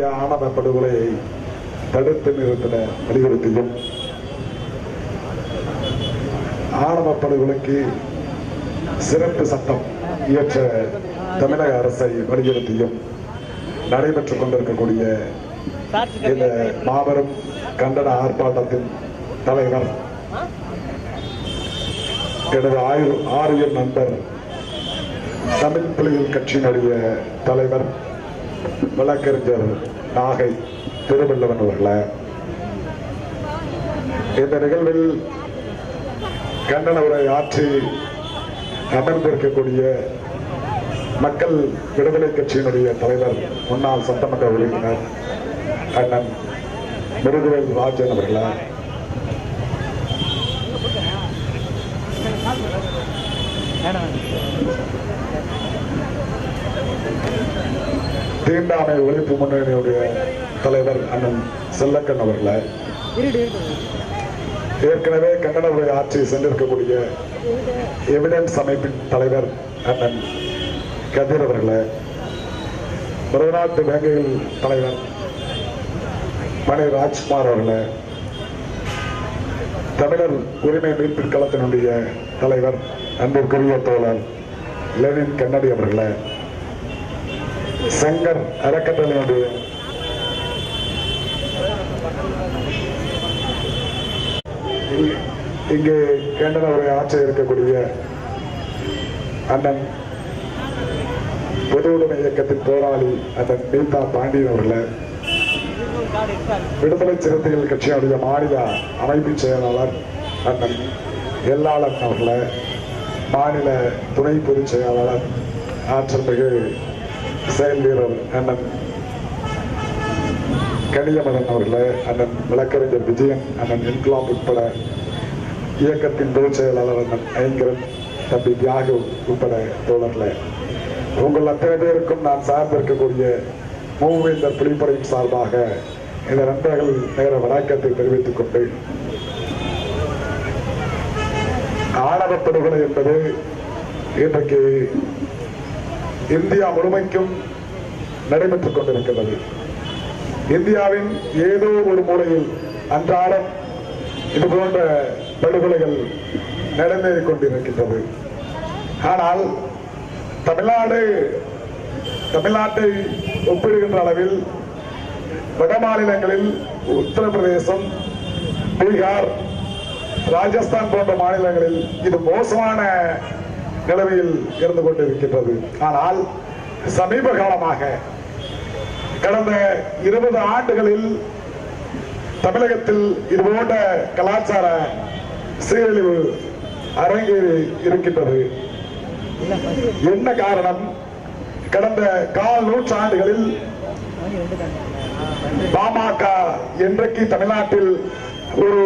சாதிய ஆணவ படுகொலையை தடுத்து நிறுத்தின வலியுறுத்தியும் ஆணவ படுகொலைக்கு சிறப்பு சட்டம் இயற்ற தமிழக அரசை வலியுறுத்தியும் நடைபெற்றுக் கொண்டிருக்கக்கூடிய இந்த மாபெரும் கண்டன ஆர்ப்பாட்டத்தின் தலைவர் எனது ஆயுள் ஆரியர் நண்பர் தமிழ் புலிகள் கட்சியினுடைய தலைவர் வழக்கறிஞர் நாகை திருவள்ளுவன் அவர்களை இந்த நிகழ்வில் கண்டன உரை ஆற்றி அமர்ந்திருக்கக்கூடிய மக்கள் விடுதலை கட்சியினுடைய தலைவர் முன்னாள் சட்டமன்ற உறுப்பினர் அண்ணன் முருகவேல் ராஜன் அவர்களே தீண்டாமை ஒழிப்பு முன்னணியுடைய தலைவர் அண்ணன் செல்லக்கண் அவர்களை. ஏற்கனவே கன்னட உரை ஆட்சி சென்றிருக்கக்கூடிய எவிடன்ஸ் அமைப்பின் தலைவர் அண்ணன் கதிர் அவர்களை. மறுநாட்டு வேங்கைகள் தலைவர் மணி ராஜ்குமார் அவர்களை. தமிழர் உரிமை மீட்பின் களத்தினுடைய தலைவர் அன்பிற்குரிய தோழர் லெனின் கண்ணடி அவர்களை. சங்கர் அறக்கட்டளையுடைய இ- இங்கே கேண்டன ஆட்சி இருக்கக்கூடிய அண்ணன் பொது உடைமை இயக்கத்தின் போராளி அண்ணன் மீதா பாண்டியன் அவர்களை விடுதலை சிறுத்தைகள் கட்சியினுடைய மாநில அமைப்பு செயலாளர் அண்ணன் எல்லாளன் அவர்களை மாநில துணை பொதுச் செயலாளர் ஆற்றல் மிகு செயல் வீரர் அண்ணன் கனியமதன் அவர்களே அண்ணன் வழக்கறிஞர் விஜயன் அண்ணன் இன்குலாம் உட்பட இயக்கத்தின் பொதுச் செயலாளர் அண்ணன் ஐங்கரன் தம்பி தியாகு உட்பட தோழர்களே. உங்கள் அத்தனை பேருக்கும் நான் சார்ந்திருக்கக்கூடிய மூவேந்தர் புலிப்படையின் சார்பாக இந்த நண்பர்கள் நேர வணக்கத்தை தெரிவித்துக் கொண்டு ஆணவப்படுகொலை என்பது இன்றைக்கு இந்தியா முழுமைக்கும் நடைபெற்றுக் கொண்டிருக்கிறது இந்தியாவின் ஏதோ ஒரு மூலையில் அன்றாடம் இது போன்ற படுகொலைகள் நடந்தேறிக் கொண்டிருக்கின்றது. ஆனால் தமிழ்நாடு தமிழ்நாட்டை ஒப்பிடுகின்ற அளவில் வட மாநிலங்களில் உத்தரப்பிரதேசம் பீகார் ராஜஸ்தான் போன்ற மாநிலங்களில் இது மோசமான நிலைமையில் இருந்து கொண்டிருக்கின்றது. ஆனால் சமீப காலமாக கடந்த இருபது ஆண்டுகளில் தமிழகத்தில் இது போன்ற கலாச்சார சீரழிவு அரங்கேறி இருக்கின்றது. என்ன காரணம்? கடந்த கால் நூற்றாண்டுகளில் பாமக என்றைக்கு தமிழ்நாட்டில் ஒரு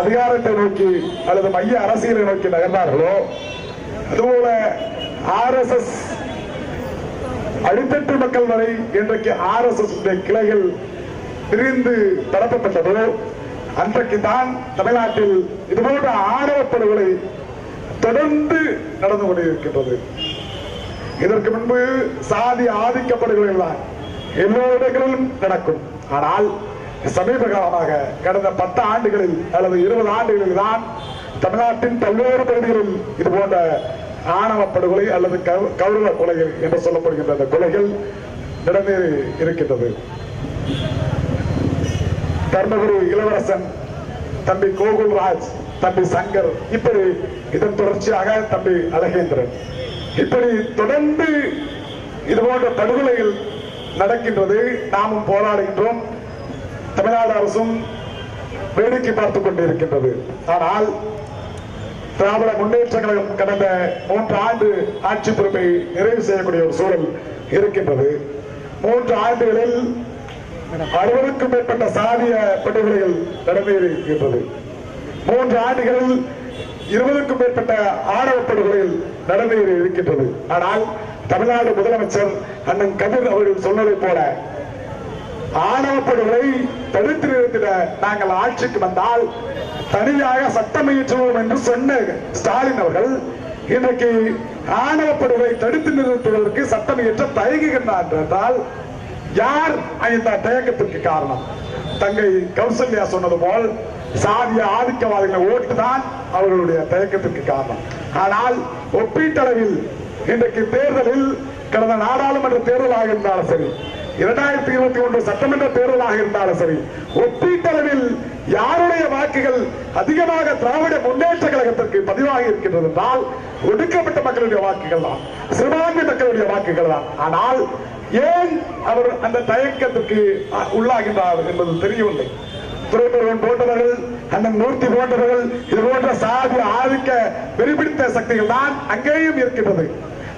அதிகாரத்தை நோக்கி அல்லது மைய அரசியலை நோக்கி நகர்ந்தார்களோ அதுபோல ஆர்எஸ்எஸ் அடித்தட்டு மக்கள் வரை இன்றைக்கு ஆர்எஸ்எஸ் கிளைகள் பிரிந்து தரப்பட்டதோ அன்றைக்கு தான் தமிழ்நாட்டில் இதுபோன்ற ஆணவ படுகொலை தொடர்ந்து நடந்து கொண்டிருக்கின்றது. இதற்கு முன்பு சாதி ஆதிக்கப்படுகிறது தான் எல்லோரிடங்களிலும் நடக்கும். ஆனால் சமீப காலமாக கடந்த பத்து ஆண்டுகளில் அல்லது இருபது ஆண்டுகளில் தான் தமிழ்நாட்டின் பல்வேறு பகுதிகளில் இது போன்ற ஆணவ படுகொலை அல்லது கௌரவ கொலைகள் என்று சொல்லப்படுகின்ற அந்த கொலைகள் நடந்தேறி இருக்கின்றது. தர்மகுரு இளவரசன் தம்பி கோகுல்ராஜ் தம்பி சங்கர் இப்படி இதன் தொடர்ச்சியாக தம்பி அழகேந்திரன். இப்படி தொடர்ந்து இது போன்ற படுகொலைகள் நடக்கின்றது. நாமும் போராடுகின்றோம். தமிழ்நாடு அரசும் வேடிக்கை பார்த்துக் கொண்டிருக்கின்றது. ஆனால் திராவிட முன்னேற்ற கழகம் கடந்த மூன்று ஆண்டு ஆட்சி பொறுப்பை நிறைவு செய்யக்கூடிய ஒரு சூழல் இருக்கின்றது. மூன்று ஆண்டுகளில் அறுபதுக்கும் மேற்பட்ட சாதிய படுகொலைகள் நடந்தேறியிருக்கின்றது மூன்று ஆண்டுகளில் இருபதுக்கும் மேற்பட்ட ஆணவ படுகொலைகள் நடந்தேறி இருக்கின்றது. ஆனால் தமிழ்நாடு முதலமைச்சர் அண்ணன் கதிர் அவர்கள் சொன்னதைப் போல ஆணவப்படுகளை தடுத்து நிறுத்திட நாங்கள் ஆட்சிக்கு வந்தால் தனியாக சட்டம் இயற்றுவோம் என்று சொன்ன ஸ்டாலின் அவர்கள் இன்றைக்கு ஆணவப்படுகளை தடுத்து நிறுத்துவதற்கு சட்டம் இயற்ற தயங்குகின்றார் என்றால் யார் இந்த தயக்கத்திற்கு காரணம்? தங்கை கௌசல்யா சொன்னது போல் சாதிய ஆதிக்கவாதிகளை ஓட்டுதான் அவர்களுடைய தயக்கத்திற்கு காரணம். ஆனால் ஒப்பீட்டளவில் இன்றைக்கு தேர்தலில் கடந்த நாடாளுமன்ற தேர்தலாக இருந்தாலும் சரி இரண்டாயிரத்தி இருபத்தி ஒன்று சட்டமன்ற தேர்தலாக இருந்தாலும் சரி ஒப்பீட்டளவில் யாருடைய வாக்குகள் அதிகமாக திராவிட முன்னேற்ற கழகத்திற்கு பதிவாகி இருக்கின்றது என்றால் ஒடுக்கப்பட்ட மக்களுடைய வாக்குகள் தான் சிறுபான்மை மக்களுடைய வாக்குகள் தான். ஆனால் ஏன் அவர் அந்த தயக்கத்திற்கு அஹ், உள்ளாகின்றார் என்பது தெரியவில்லை. துறைமுருகன் போன்றவர்கள் அண்ணன் மூர்த்தி போன்றவர்கள் இது போன்ற சாதி ஆதிக்க வெறிபிடித்த சக்திகள் தான் அங்கேயும் இருக்கின்றது.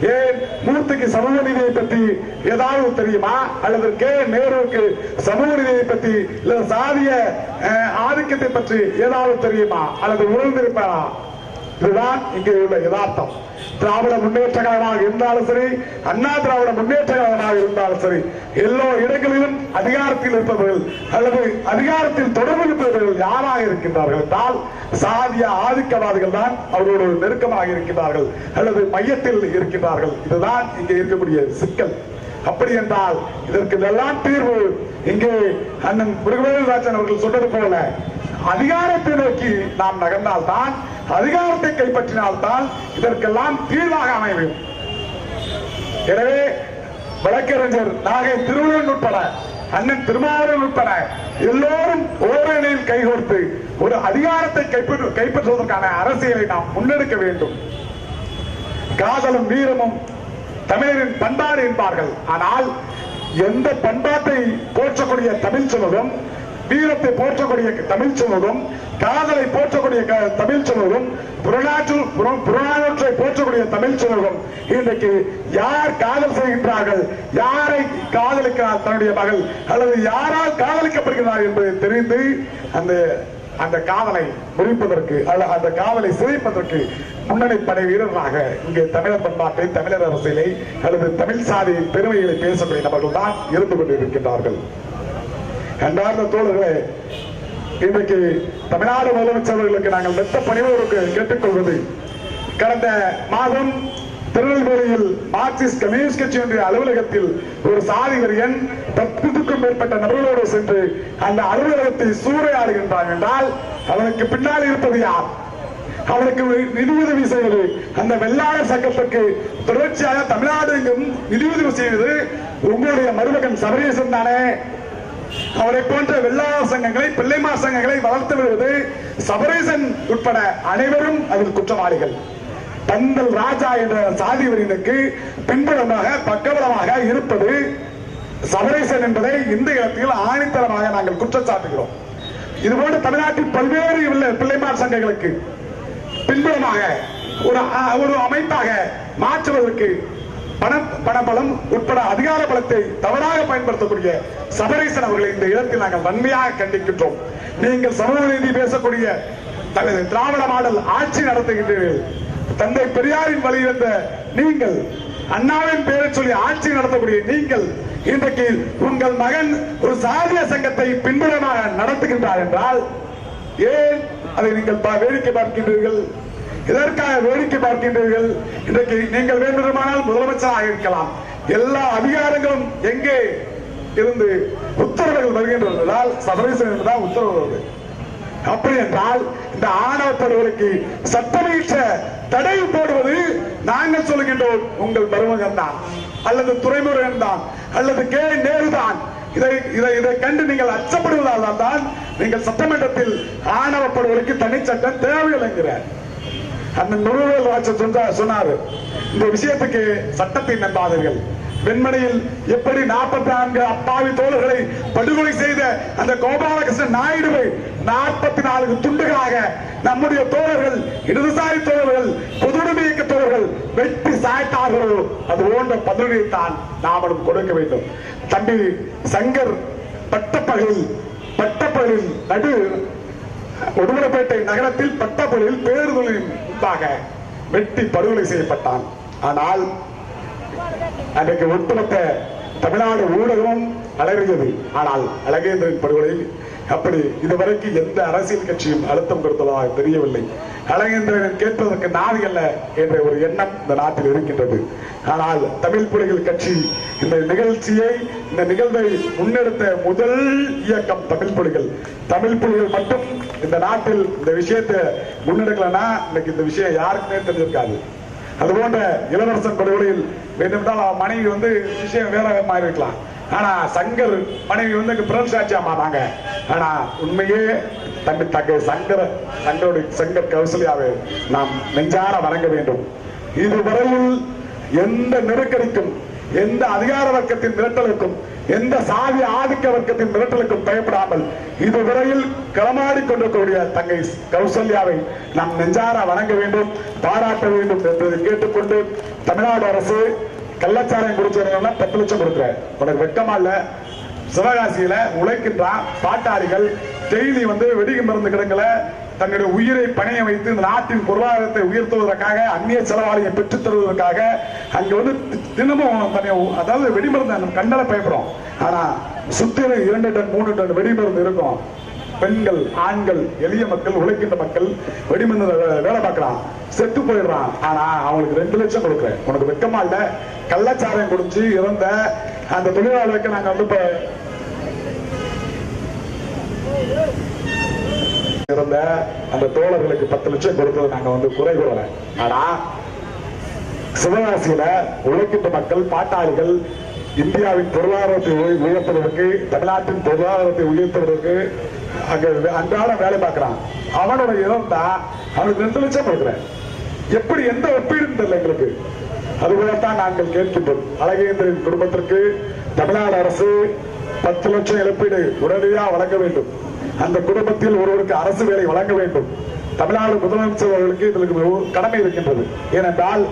ஏன் மூர்த்திக்கு சமூக நீதியை பற்றி ஏதாவது தெரியுமா? அல்லது கே. நேருவுக்கு சமூக நீதியை பற்றி இல்ல சாதிய ஆதிக்கத்தை பற்றி ஏதாவது தெரியுமா? அல்லது உணர்ந்திருப்பாரா இதுதான் இங்கே உள்ள யதார்த்தம். திராவிட முன்னேற்ற கழகமாக இருந்தாலும் சரி அண்ணா திராவிட முன்னேற்ற கழகமாக இருந்தாலும் சரி எல்லா இடங்களிலும் அதிகாரத்தில் இருப்பவர்கள் அல்லது அதிகாரத்தில் தொடர்பு இருப்பவர்கள் யாராக இருக்கின்றார்கள் என்றால் சாதிய ஆதிக்கவாதிகள் தான் அவர்களோடு நெருக்கமாக இருக்கின்றார்கள் அல்லது மையத்தில் இருக்கின்றார்கள். இதுதான் இங்கே இருக்கக்கூடிய சிக்கல். அப்படி என்றால் இதற்கு எல்லாம் தீர்வு இங்கே அண்ணன் முருகவேல் ராஜன் அவர்கள் சொன்னது போல அதிகாரத்தை நோக்கி நாம் நகர்ந்தால்தான் அதிகாரத்தை கைப்பற்றினால்தான் இதற்கெல்லாம் தீர்வாக அமையும். எனவே வழக்கறிஞர் நாகை திருவள்ளுவன் உட்பட அண்ணன் திருமாவளவன் உட்பட எல்லோரும் ஓரணியில் கைகோர்த்து ஒரு அதிகாரத்தை கைப்பற்று கைப்பற்றுவதற்கான அரசியலை நாம் முன்னெடுக்க வேண்டும். காதலும் வீரமும் தமிழரின் பண்பாடு என்பார்கள். ஆனால் எந்த பண்பாட்டை போற்றக்கூடிய தமிழ் சமூகம் வீரத்தை போற்றக்கூடிய தமிழ் சமூகம் காதலை போற்றக்கூடிய தமிழ் சமூகம் புறநாற்று புறநானூற்றை போற்றக்கூடிய தமிழ் சமூகம். இன்றைக்கு யார் காதல் செய்கின்றார்கள்? யாரை காதலிக்கிறார் தன்னுடைய மகள்? அல்லது யாரால் காதலிக்கப்படுகிறார் என்பதை தெரிந்து அந்த அந்த காதலை முறிப்பதற்கு அல்ல அந்த காதலை சிதைப்பதற்கு முன்னணி படை வீரர்களாக இங்கே தமிழர் பண்பாட்டை தமிழர் அரசியலை அல்லது தமிழ் சாதியின் பெருமைகளை பேசக்கூடிய நபர்கள் தான் இருந்து கொண்டிருக்கின்றார்கள். கண்டார்ந்த தோழர்களே இன்றைக்கு தமிழ்நாடு முதலமைச்சர்களுக்கு நாங்கள் மெத்த பணிவோருக்கு கேட்டுக்கொள்வது கடந்த மாதம் திருநெல்வேலியில் மார்க்சிஸ்ட் கம்யூனிஸ்ட் கட்சியினுடைய அலுவலகத்தில் ஒரு சாதி வெறியன் பத்துக்கும் மேற்பட்ட நபர்களோடு சென்று அந்த அலுவலகத்தை சூறையாடுகின்றான் என்றால் அவனுக்கு பின்னால் இருப்பது யார்? அவனுக்கு நிதியுதவி செய்வது அந்த வெள்ளாளர் சங்கத்துக்கு தொடர்ச்சியாக தமிழ்நாடு எங்கும் நிதியுதவி செய்வது உங்களுடைய மருமகன் சபரீசன் தானே? அவரை போன்ற வெள்ளாளர் சங்கங்களை பிள்ளைமார் சங்கங்களை வளர்த்து வருவது சபரேசன் உட்பட அனைவரும் அதில் குற்றவாளிகள். பந்தல் ராஜா என்ற சாதி வரினுக்கு பின்புலமாக பக்கபலமாக இருப்பது சபரேசன் என்பதை இந்த இடத்தில் ஆணித்தரமாக நாங்கள் குற்றம் சாட்டுகிறோம். இதுபோன்று தமிழ்நாட்டில் பல்வேறு உள்ள பிள்ளைமார் சங்கங்களுக்கு பின்புலமாக ஒரு ஒரு அமைப்பாக மாற்றுவதற்கு பணம் பணபலம் உட்பட அதிகார பலத்தை தவறாக பயன்படுத்தக்கூடிய சபரீசன் அவர்களை இந்த இடத்தில் நாங்கள் வன்மையாக கண்டிக்கின்றோம். நீங்கள் சமூக நீதி பேசக்கூடிய தனது திராவிட மாடல் ஆட்சி நடத்துகின்றீர்கள். தந்தை பெரியாரின் வழியிலிருந்த நீங்கள் அண்ணாவின் பெயரை சொல்லி ஆட்சி நடத்தக்கூடிய நீங்கள் இன்றைக்கு உங்கள் மகன் ஒரு சாதிய சங்கத்தை பின்புறமாக நடத்துகின்றார் என்றால் ஏன் அதை நீங்கள் வேடிக்கை பார்க்கின்றீர்கள்? இதற்காக வேடிக்கை பார்க்கின்றீர்கள். இன்றைக்கு நீங்கள் வேண்டுமானால் முதலமைச்சராக இருக்கலாம். எல்லா அதிகாரங்களும் எங்கே இருந்து உத்தரவுகள் வருகின்றதால் சபரீசன் என்பதால் உத்தரவு வருது அப்படி என்றால் இந்த ஆணவ படுகொலைக்கு சட்டமீற்ற தடை போடுவது நாங்கள் சொல்லுகின்றோம் உங்கள் மருமகன் தான் அல்லது துறைமுருகன் தான் அல்லது கே. நேரு தான். இதை இதை இதை கண்டு நீங்கள் அச்சப்படுவதால் தான் நீங்கள் சட்டமன்றத்தில் ஆணவ படுகொலைக்கு தனிச்சட்டம் தேவையில்லை அந்த முருகவேல் ராஜன் சொன்னாரு இந்த விஷயத்துக்கு சட்டத்தை நம்பாதீர்கள். வெண்மணியில் எப்படி நாற்பத்தி நான்கு அப்பாவி தோழர்களை படுகொலை செய்த அந்த கோபாலகிருஷ்ணன் நாயுடுவை நாற்பத்தி நான்கு துண்டுகளாக நம்முடைய தோழர்கள் இடதுசாரி தோழர்கள் பொதுவுடைமை இயக்க தோழர்கள் வெட்டி சாய்த்தார்களோ அது போன்ற பதிலடியைத்தான் நாமளும் கொடுக்க வேண்டும். தம்பி சங்கர் பட்டப்பகலில் பட்டப்பகலில் நடு உடுமலைப்பேட்டை நகரத்தில் பட்டப்பொழில் பேருதலின் முன்பாக வெட்டி படுகொலை செய்யப்பட்டான். ஆனால் அன்றைக்கு ஒட்டுமொத்த தமிழ்நாடு ஊடகமும் அலறியது. ஆனால் அழகேந்திரன் படுகொலையில் அப்படி இதுவரைக்கும் எந்த அரசியல் கட்சியும் அழுத்தம் கொடுத்ததாக தெரியவில்லை. அழகேந்திரன் கேட்பதற்கு நாடு அல்ல என்ற ஒரு எண்ணம் இந்த நாட்டில் இருக்கின்றது. ஆனால் தமிழ் புலிகள் கட்சி இந்த நிகழ்ச்சியை இந்த நிகழ்வை முன்னெடுத்த முதல் இயக்கம் தமிழ் புலிகள். தமிழ் புலிகள் மட்டும் இந்த நாட்டில் இந்த விஷயத்தை முன்னெடுக்கலன்னா இன்னைக்கு இந்த விஷயம் யாருக்குமே தெரிஞ்சிருக்காது. அதுபோன்ற இளவரசன் படுகொலையில் வேண்டுமென்றால் அவன் மனைவி வந்து விஷயம் வேற மாதிரி இருக்கலாம். ஆனா சங்கர் மனைவி வந்து இங்க பிறல் சாட்சியா ஆனா உண்மையே தங்க தங்கை சங்கர தங்களுடைய சங்கர் கௌசல்யாவை நாம் நெஞ்சார வணங்க வேண்டும். இதுவரையில் எந்த நெருக்கடிக்கும் எந்த அதிகார வர்க்கத்தின் மிரட்டலுக்கும் எந்த சாதி ஆதிக்க வர்க்கத்தின் மிரட்டலுக்கும் பயப்படாமல் இதுவரையில் களமாடி கொண்டிருக்கக்கூடிய தங்கை கௌசல்யாவை நாம் நெஞ்சார வணங்க வேண்டும் பாராட்ட வேண்டும் என்பதை கேட்டுக்கொண்டு தமிழ்நாடு அரசு கள்ளச்சாரம் குடிச்சவங்க பத்து லட்சம் கொடுக்குறேன் உனக்கு வெட்டமா இல்ல. சிவகாசியில உழைக்கின்றான் பாட்டாளிகள் டெய்லி வந்து வெடிகு மருந்து கிடங்கல தங்களுடைய உயிரை பணைய வைத்து இந்த நாட்டின் பொருளாதாரத்தை உயர்த்துவதற்காக அந்நிய செலவாளியை பெற்றுத் தருவதற்காக அங்க வந்து தி- தினமும் தன்னை அதாவது வெடிமருந்து நம்ம கண்ணால பயப்படுறோம் ஆனா சுத்திர இரண்டு டன் மூணு டன் வெடிமருந்து இருக்கும். பெண்கள் ஆண்கள் எளிய மக்கள் உழைக்கின்ற மக்கள் வெடிமருந்து வேலை பார்க்கறான். செத்து போயிடுறான். ஆனா அவங்களுக்கு ரெண்டு லட்சம் கொடுக்குறேன். உனக்கு வெக்கமா இல்லை. கள்ளச்சாரம் குடிச்சு இறந்த அந்த தொழிலாளருக்கு நாங்க வந்து இப்ப இறந்த அந்த தோழர்களுக்கு பத்து லட்சம் கொடுத்தது நாங்க வந்து குறை கூறல. ஆனா சிவகாசியில உழைக்கின்ற மக்கள் பாட்டாளிகள் இந்தியாவின் பொருளாதாரத்தை உயர்த்துவதற்கு தமிழ்நாட்டின் பொருளாதாரத்தை உயர்த்துவதற்கு அங்க அன்றாடம் வேலை பார்க்கிறான். அவனோட இறந்தா அவனுக்கு ரெண்டு லட்சம் கொடுக்குறேன். எப்படி எந்த ஒப்பீடும் தெரியல எங்களுக்கு. அதுபோலத்தான் நாங்கள் கேட்கின்றோம். அழகேந்திரன் குடும்பத்திற்கு தமிழ்நாடு அரசு பத்து லட்சம் இழப்பீடு உடனடியாக வழங்க வேண்டும். அந்த குடும்பத்தில் ஒருவருக்கு அரசு வேலை வழங்க வேண்டும். தமிழ்நாடு முதலமைச்சர் அவர்களுக்கு இதற்கு கடமை இருக்கின்றது. ஏனென்றால்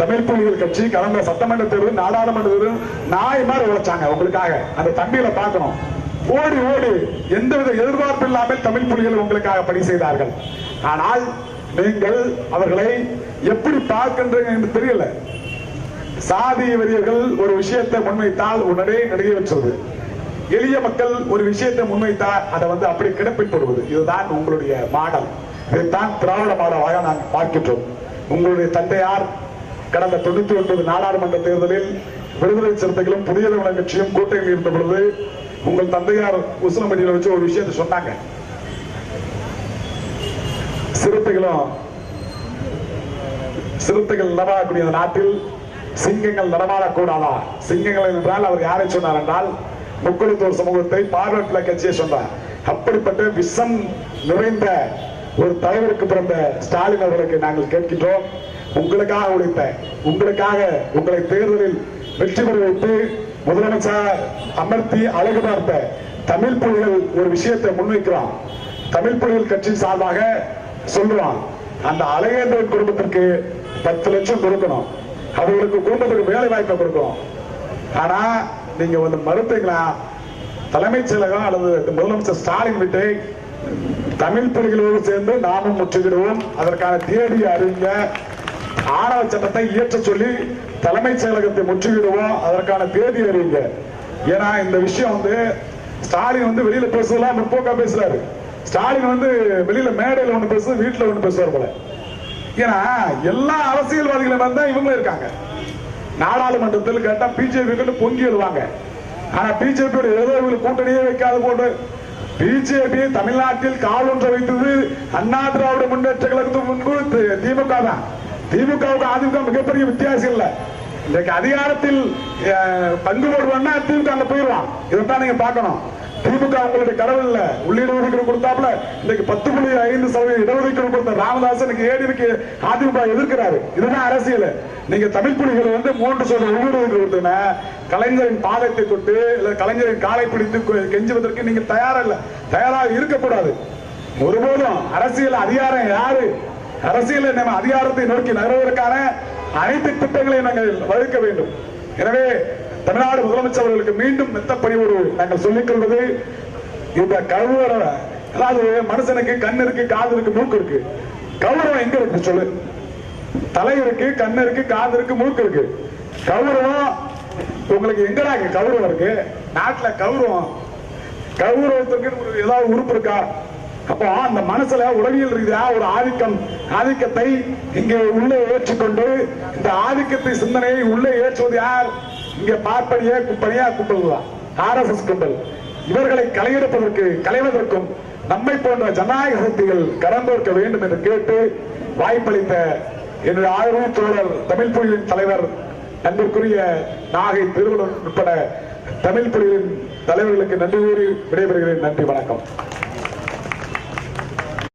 தமிழ் புலிகள் கட்சி கடந்த சட்டமன்ற தேர்தல் நாடாளுமன்ற தேர்தல் நாய் மாதிரி உழைச்சாங்க உங்களுக்காக. அந்த தம்பியில பார்க்கணும். ஓடி ஓடி எந்தவித எதிர்பார்ப்பு இல்லாமல் தமிழ் புலிகள் உங்களுக்காக பணி செய்தார்கள். ஆனால் நீங்கள் அவர்களை எப்படி பார்க்கின்றீங்க என்று தெரியல. சாதி வெறியர்கள் ஒரு விஷயத்தை முன்வைத்தால் உடனே நிறைவேற்றுவது எளிய மக்கள் ஒரு விஷயத்தை முன்வைத்தால் அதை வந்து அப்படி கிடப்பிப்படுவது இதுதான் உங்களுடைய மாடல். இதைத்தான் திராவிட மாடலாக நாங்கள் பார்க்கின்றோம். உங்களுடைய தந்தையார் கடந்த தொண்ணூத்தி ஒன்பது நாடாளுமன்ற தேர்தலில் விடுதலை சிறுத்தைகளும் புதிய தமிழக கட்சியும் கூட்டணியில் இருந்த பொழுது உங்கள் தந்தையார் உசிலம்பட்டியில வச்சு ஒரு விஷயத்தை சொன்னாங்க. சிறுத்தைகளும் சிறுத்தைகள் நடமாடக்கூடிய நாட்டில் சிங்கங்கள் நடமாடக்கூடாதா? சிங்கங்கள் என்றால் அவர் யாரை சொன்னார் என்றால் முக்குளத்தூர் சமூகத்தை பார்வர்ட்ல கட்சியை சொன்னார். அப்படிப்பட்ட விஷம் நிறைந்த ஒரு தலைவருக்கு பிறந்த ஸ்டாலின் அவர்களுக்கு நாங்கள் கேட்கின்றோம். உங்களுக்காக உழைத்த உங்களுக்காக உங்களை தேர்தலில் வெற்றி பெற வைத்து முதலமைச்சர் அமர்த்தி அழகு பார்த்த தமிழ் புலிகள் ஒரு விஷயத்தை முன்வைக்கிறான் தமிழ் புலிகள் கட்சி சார்பாக சொல்லுவான் அந்த அழகேந்திரன் குடும்பத்திற்கு பத்து லட்சம் கொடுக்கணும். அவங்களுக்கு குடும்பத்துக்கு வேலை வாய்ப்பை கொடுக்கும் ஆனா நீங்க வந்து மறுத்தீங்களா? தலைமைச் செயலகம் அல்லது முதலமைச்சர் ஸ்டாலின் வீட்டை தமிழ் புலிகளோடு சேர்ந்து நாமும் முற்றுகிடுவோம் அதற்கான தேதி அறிவிங்க. ஆணவ சட்டத்தை இயற்ற சொல்லி தலைமைச் செயலகத்தை முற்றுகிடுவோம் அதற்கான தேதி அறிவிங்க. ஏன்னா இந்த விஷயம் வந்து ஸ்டாலின் வந்து வெளியில பேசுறதுலாம் முற்போக்கா பேசுறாரு. ஸ்டாலின் வந்து வெளியில மேடையில ஒண்ணு பேசுறது வீட்டுல ஒண்ணு பேசுவார் போல. ஏன்னா எல்லா அரசியல்வாதிகளும் தான் இவங்களும் இருக்காங்க. நாடாளுமன்றத்தில் கேட்டா பிஜேபி பொங்கி எழுவாங்க ஆனா பிஜேபியோட ஏதோ இவங்க கூட்டணியே வைக்காத போட்டு பிஜேபி தமிழ்நாட்டில் கால் ஒன்றை வைத்தது அண்ணா திராவிட முன்னேற்ற கழகத்துக்கு முன்பு திமுக தான். திமுகவுக்கு அதிமுக மிகப்பெரிய வித்தியாசம் இல்லை. இன்றைக்கு அதிகாரத்தில் பங்கு போடுவான்னா திமுக அங்க போயிடுவான். இதைத்தான் நீங்க பார்க்கணும். திமுக அவங்களுடைய கடவுள் இல்ல உள்ளிடஒதுக்கீடு கொடுத்தாப்புல இன்னைக்கு பத்து புள்ளி ஐந்து சதவீதம் இடஒதுக்கீடு கொடுத்த ராமதாசனுக்கு ஏடிக்கு அதிமுக எதிர்க்கிறாரு. இதுதான் அரசியல். நீங்க தமிழ் புலிகள் வந்து மூன்று சதவீத உள்ளிடஒதுக்கீடு கொடுத்தீங்கன்னா கலைஞரின் பாதத்தை தொட்டு இல்ல கலைஞரின் காலை பிடித்து கெஞ்சுவதற்கு நீங்க தயாரா இல்ல. தயாராக இருக்கக்கூடாது. ஒருபோதும் அரசியல் அதிகாரம் யாரு? அரசியல் நம்ம அதிகாரத்தை நோக்கி நகர்வதற்கான அனைத்து திட்டங்களையும் நாங்கள் வகுக்க வேண்டும். எனவே தமிழ்நாடு முதலமைச்சர் அவர்களுக்கு மீண்டும் மெத்தப்பணிவோடு நாங்கள் சொல்லிக் கொள்வது இந்த கௌரவ அதாவது மனுஷனுக்கு கண் இருக்கு காது இருக்கு மூக்கு இருக்கு. கௌரவம் எங்க இருக்கு சொல்லு? தலை இருக்கு கண் இருக்கு காது இருக்கு மூக்கு இருக்கு. கௌரவம் உங்களுக்கு எங்கடா கௌரவம் இருக்கு. நாட்டுல கௌரவம் கௌரவத்திற்கு ஏதாவது உறுப்பு இருக்கா? அப்போ அந்த மனசுல உளவியல் ரீதியா ஒரு ஆதிக்கம் ஆதிக்கத்தை இங்கே உள்ளே ஏற்றுக்கொண்டு இந்த ஆதிக்கத்தை சிந்தனையை உள்ளே ஏற்றுவது யார்? இங்க பார்ப்பனிய குப்பனியா ஆர் எஸ் எஸ் கும்பல். இவர்களை களையெடுப்பதற்கு கலைவதற்கும் நம்மை போன்ற ஜனநாயக சக்திகள் கரந்தோர்க்க வேண்டும் என்று கேட்டு வாய்ப்பளித்த என்னுடைய ஆதரவு தோழர் தமிழ் புலிகளின் தலைவர் நன்றிக்குரிய நாகை திருவள்ளுவர் உட்பட தமிழ் புலிகளின் தலைவர்களுக்கு நன்றி கூறி விடைபெறுகிறேன். நன்றி வணக்கம்.